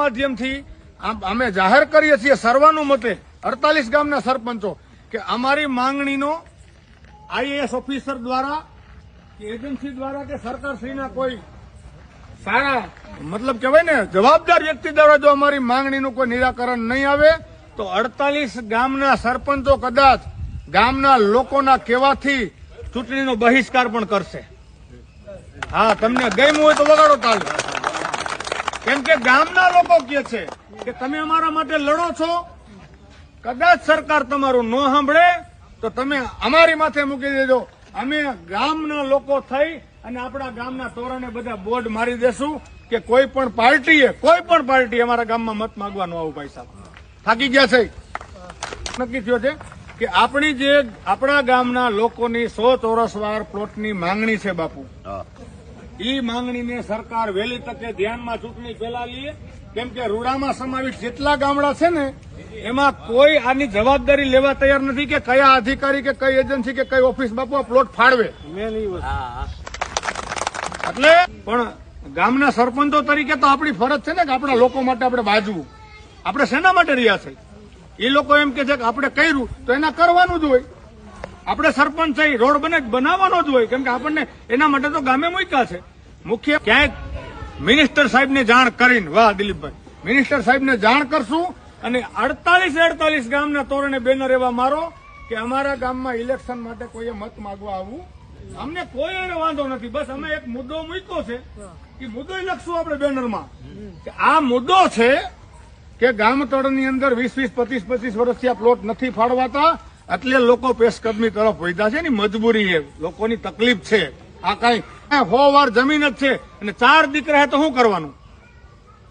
માધ્યમથી અમે જાહેર કરીએ છીએ સર્વાનુમતે અડતાલીસ ગામના સરપંચો કે અમારી માંગણીનો આઈએએસ ઓફિસર દ્વારા કે એજન્સી દ્વારા કે સરકારશ્રીના કોઈ સારા, મતલબ કહેવાય ને, જવાબદાર વ્યક્તિ દ્વારા જો અમારી માંગણીનું કોઈ નિરાકરણ નહીં આવે, તો અડતાલીસ ગામના સરપંચો કદાચ ગામના લોકોના કહેવાથી ચૂંટણીનો બહિષ્કાર પણ કરશે. હા, તમને ગમ્યું હોય તો વગાડો તાલ. કેમ કે ગામના લોકો કે છે કે તમે અમારા માટે લડો છો. કદાચ સરકાર તમારું ન સાંભળે, તો તમે અમારી માથે મૂકી દેજો. અમે ગામના લોકો થઈ અને આપણા ગામના તોરણે બધા બોર્ડ મારી દેશું કે કોઈ પણ પાર્ટીએ, કોઈ પણ પાર્ટી અમારા ગામમાં મત માંગવા આવું સાહેબ. થાકી ગયા છે. નક્કી થયો છે કે આપણી જે આપણા ગામના લોકોની સો ચોરસ વાર પ્લોટની માંગણી છે બાપુ. ઈ માંગણીને સરકાર વહેલી તકે ધ્યાનમાં ચૂંટણી પહેલા લઈએ કેમ કે રૂડામાં સમાવિત જેટલા ગામડા છે ને એમાં કોઈ આની જવાબદારી લેવા તૈયાર નથી કે કયા અધિકારી કે કઈ એજન્સી કે કઈ ઓફિસ બાપુ પ્લોટ ફાળવે એટલે પણ ગામના સરપંચો તરીકે તો આપણી ફરજ છે ને કે આપણા લોકો માટે આપણે બાજવું આપણે શેના માટે રહ્યા છે? એ લોકો એમ કે છે કે આપણે કર્યું તો એના કરવાનું જ હોય. આપણે સરપંચ થઈ રોડ બને બનાવવાનો જ હોય, કેમ કે આપણને એના માટે તો ગામે મૂક્યા છે. મુખ્ય ક્યાંક મિનિસ્ટર સાહેબને જાણ કરીને, વાહ, દિલીપભાઈ. મિનિસ્ટર સાહેબને જાણ કરશું અને અડતાલીસ અડતાલીસ ગામના તોરણે બેનર એવા મારો કે અમારા ગામમાં ઇલેક્શન માટે કોઈએ મત માગવા આવવું. અમને કોઈ એને વાંધો નથી. બસ અમે એક મુદ્દો મૂક્યો છે એ મુદ્દો લખશું આપણે બેનરમાં. કે આ મુદ્દો છે કે ગામ તળની અંદર વીસ વીસ, પચીસ પચીસ વર્ષથી આ પ્લોટ નથી ફાળવાતા. એટલે લોકો પેશકદમી તરફ વધ્યા છે ને, મજબૂરી છે. લોકોની તકલીફ છે. આ કઈ હો વાર જમીન જ છે. અને ચાર દીકરા તો શું કરવાનું?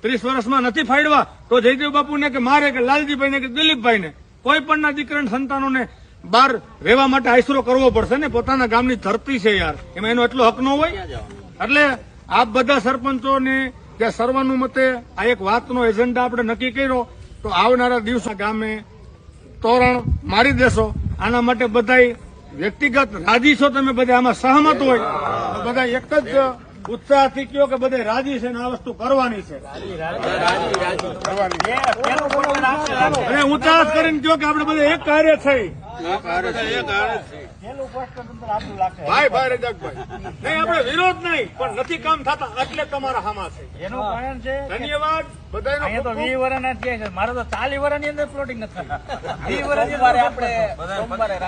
ત્રીસ વર્ષમાં નથી ફાડવા. તો જયદેવ બાપુને કે મારે કે લાલજીભાઈને કે દિલીપભાઈને, કોઈ પણના દીકરાના, સંતાનોને બહાર રહેવા માટે આશરો કરવો પડશે ને? પોતાના ગામની ધરતી છે યાર. એમાં એનો એટલો હક ન હોય? એટલે આપ બધા સરપંચોને જે સર્વાનુમતે આ એક વાતનો એજન્ડા આપણે નક્કી કર્યો. તો આવનારા દિવસો ગામે તોરણ મારી દેશો. આના માટે બધા વ્યક્તિગત રાજી છો તમે બધા આમાં સહમત હોય. બધા એક જ ઉત્સાહથી કયો કે બધા રાજી છે ને આ વસ્તુ કરવાની છે. અને ઉત્સાહ કરીને કયો કે આપણે બધા એક કાર્ય થઈ. ભાઈ ભાઈ રજાકભાઈ નહીં આપણે વિરોધ નહીં પણ નથી કામ થતા એટલે તમારા હામાં છે. એનું કારણ છે ધન્યવાદ બધાનો અહીંયા તો વીસ થયા છે. મારે તો ચાલીસ વર્ષની અંદર પ્લોટિંગ નથી. વીસ વર્ષની આપણે